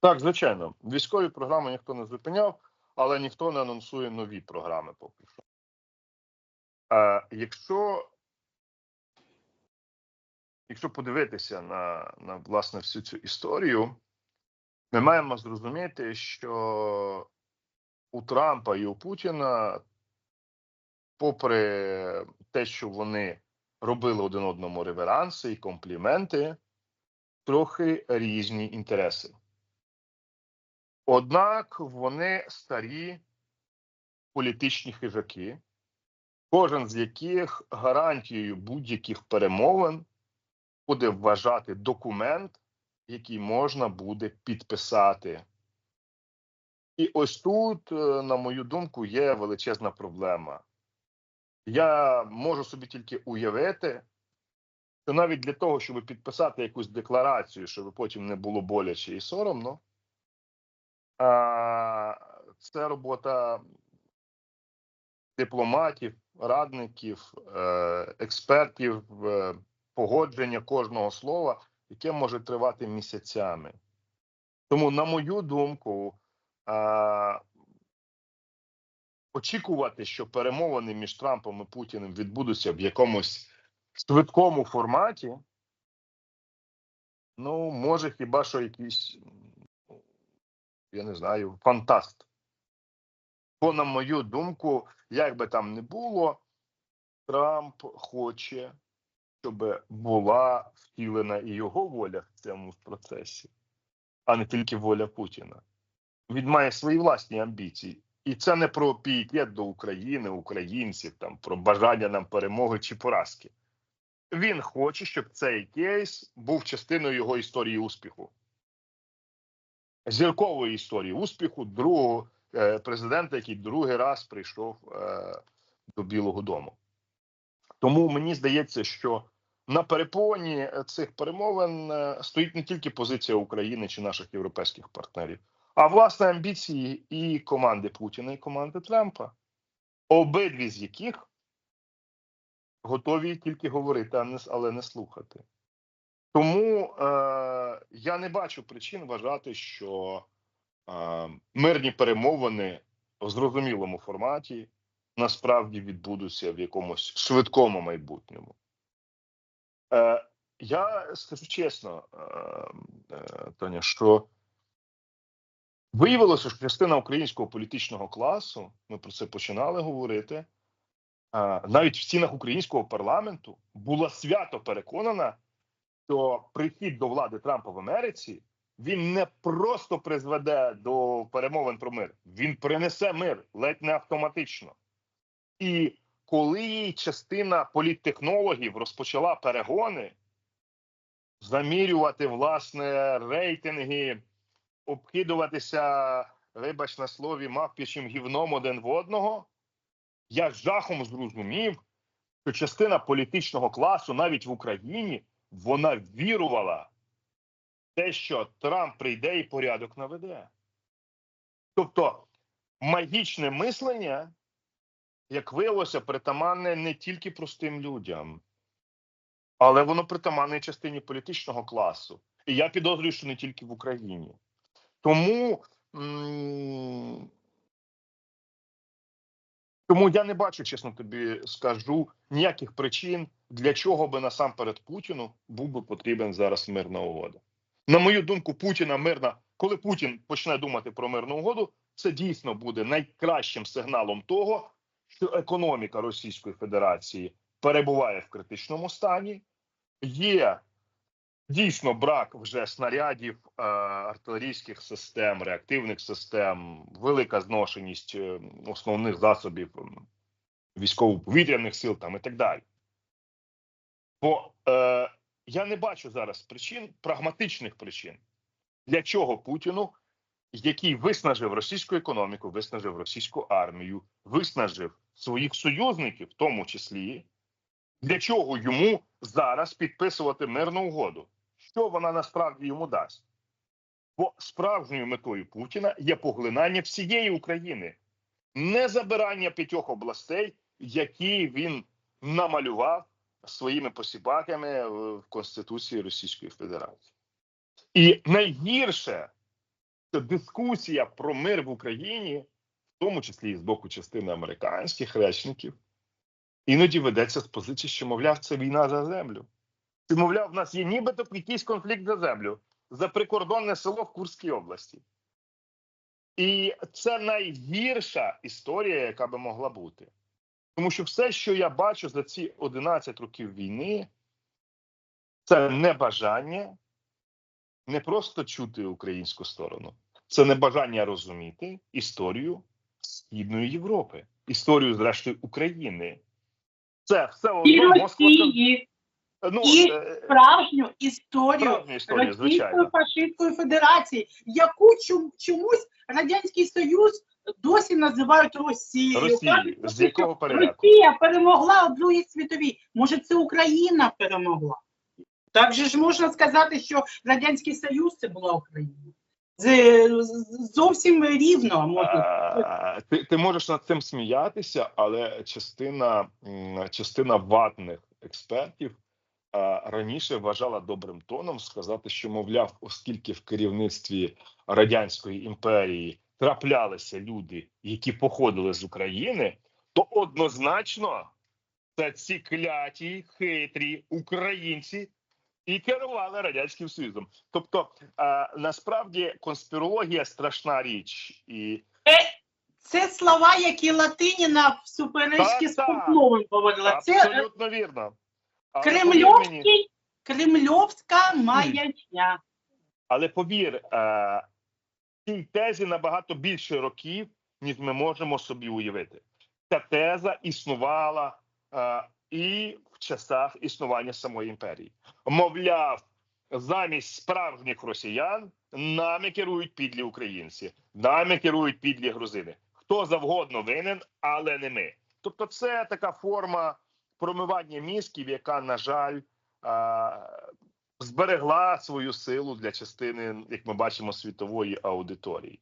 Так, звичайно, військові програми ніхто не зупиняв, але ніхто не анонсує нові програми поки що. Е, якщо, якщо подивитися на, на власне всю цю історію, ми маємо зрозуміти, що у Трампа і у Путіна, попри те, що вони робили один одному реверанси і компліменти, трохи різні інтереси. Однак вони старі політичні хижаки, кожен з яких гарантією будь-яких перемовин буде вважати документ, який можна буде підписати. І ось тут, е, на мою думку, є величезна проблема. Я можу собі тільки уявити, що навіть для того, щоб підписати якусь декларацію, щоб потім не було боляче і соромно, це робота дипломатів, радників, е, експертів, е, погодження кожного слова, яке може тривати місяцями. Тому, на мою думку, очікувати, що перемовини між Трампом і Путіним відбудуться в якомусь швидкому форматі, ну, може, хіба що якийсь, я не знаю, фантаст. Бо, на мою думку, як би там не було, Трамп хоче, щоб була втілена і його воля в цьому процесі, а не тільки воля Путіна. Він має свої власні амбіції. І це не про пієтет до України, українців, там про бажання нам перемоги чи поразки. Він хоче, щоб цей кейс був частиною його історії успіху, зіркової історії успіху другого е, президента, який другий раз прийшов е, до Білого Дому. Тому мені здається, що на перепоні цих перемовин е, стоїть не тільки позиція України чи наших європейських партнерів, а власне амбіції і команди Путіна, і команди Трампа, обидві з яких готові тільки говорити, але не слухати. Тому е, я не бачу причин вважати, що е, мирні перемовини в зрозумілому форматі насправді відбудуться в якомусь швидкому майбутньому. Е, я скажу чесно, е, е, Тоня, що виявилося, що частина українського політичного класу, ми про це починали говорити, е, навіть в стінах українського парламенту була свято переконана, що прихід до влади Трампа в Америці він не просто призведе до перемовин про мир, він принесе мир ледь не автоматично. І коли частина політтехнологів розпочала перегони, замірювати власне рейтинги, обкидуватися, вибач на слові, мавпічим гівном один в одного, я жахом зрозумів, що частина політичного класу навіть в Україні вона вірувала в те, що Трамп прийде і порядок наведе. Тобто магічне мислення як виявилося, притаманне не тільки простим людям, але воно притаманне частині політичного класу. І я підозрюю, що не тільки в Україні. Тому, тому я не бачу, чесно тобі скажу, ніяких причин, для чого би насамперед Путіну був би потрібен зараз мирна угода. На мою думку, Путіна мирна, коли Путін почне думати про мирну угоду, це дійсно буде найкращим сигналом того що економіка Російської Федерації перебуває в критичному стані, є дійсно брак вже снарядів, е, артилерійських систем, реактивних систем, велика зношеність е, основних засобів військово-повітряних сил там і так далі. Бо е, я не бачу зараз причин, прагматичних причин, для чого Путіну який виснажив російську економіку, виснажив російську армію, виснажив своїх союзників, в тому числі, для чого йому зараз підписувати мирну угоду? Що вона насправді йому дасть? Бо справжньою метою Путіна є поглинання всієї України, не забирання п'ятьох областей, які він намалював своїми посібаками в Конституції Російської Федерації. І найгірше що дискусія про мир в Україні, в тому числі і з боку частини американських речників, іноді ведеться з позиції, що, мовляв, це війна за землю. Мовляв, в нас є нібито якийсь конфлікт за землю за прикордонне село в Курській області. І це найгірша історія, яка би могла бути. Тому що все, що я бачу за ці 11 років війни, це небажання не просто чути українську сторону, це небажання розуміти історію Східної Європи, історію, зрештою, України. Це все одно Москва. Ну, і е, справжню історію історія, Російської фашистської федерації, яку чом- чомусь радянський союз досі називають Росією. Росії. Кажуть, З якого? Росія перемогла у Другій світовій. Може, це Україна перемогла? Так же ж можна сказати, що радянський союз це була Україна. З- Зовсім рівно можна. А, ти, ти можеш над цим сміятися, але частина, частина ватних експертів раніше вважала добрим тоном сказати, що, мовляв, оскільки в керівництві радянської імперії траплялися люди, які походили з України, то однозначно це ці кляті, хитрі українці. І керували радянським союзом. Тобто, е, насправді конспірологія страшна річ, і Це слова, які Латиніна в суперечці з так. Поповим говорила. Це е, абсолютно вірно. Кремльовський, кремльовська маячня. але повір, е, цій тезі набагато більше років, ніж ми можемо собі уявити. Ця теза існувала е, і в часах існування самої імперії. Мовляв, замість справжніх росіян нами керують підлі українці, нами керують підлі грузини. Хто завгодно винен, але не ми. Тобто, це така форма промивання мізків, яка, на жаль, зберегла свою силу для частини, як ми бачимо, світової аудиторії.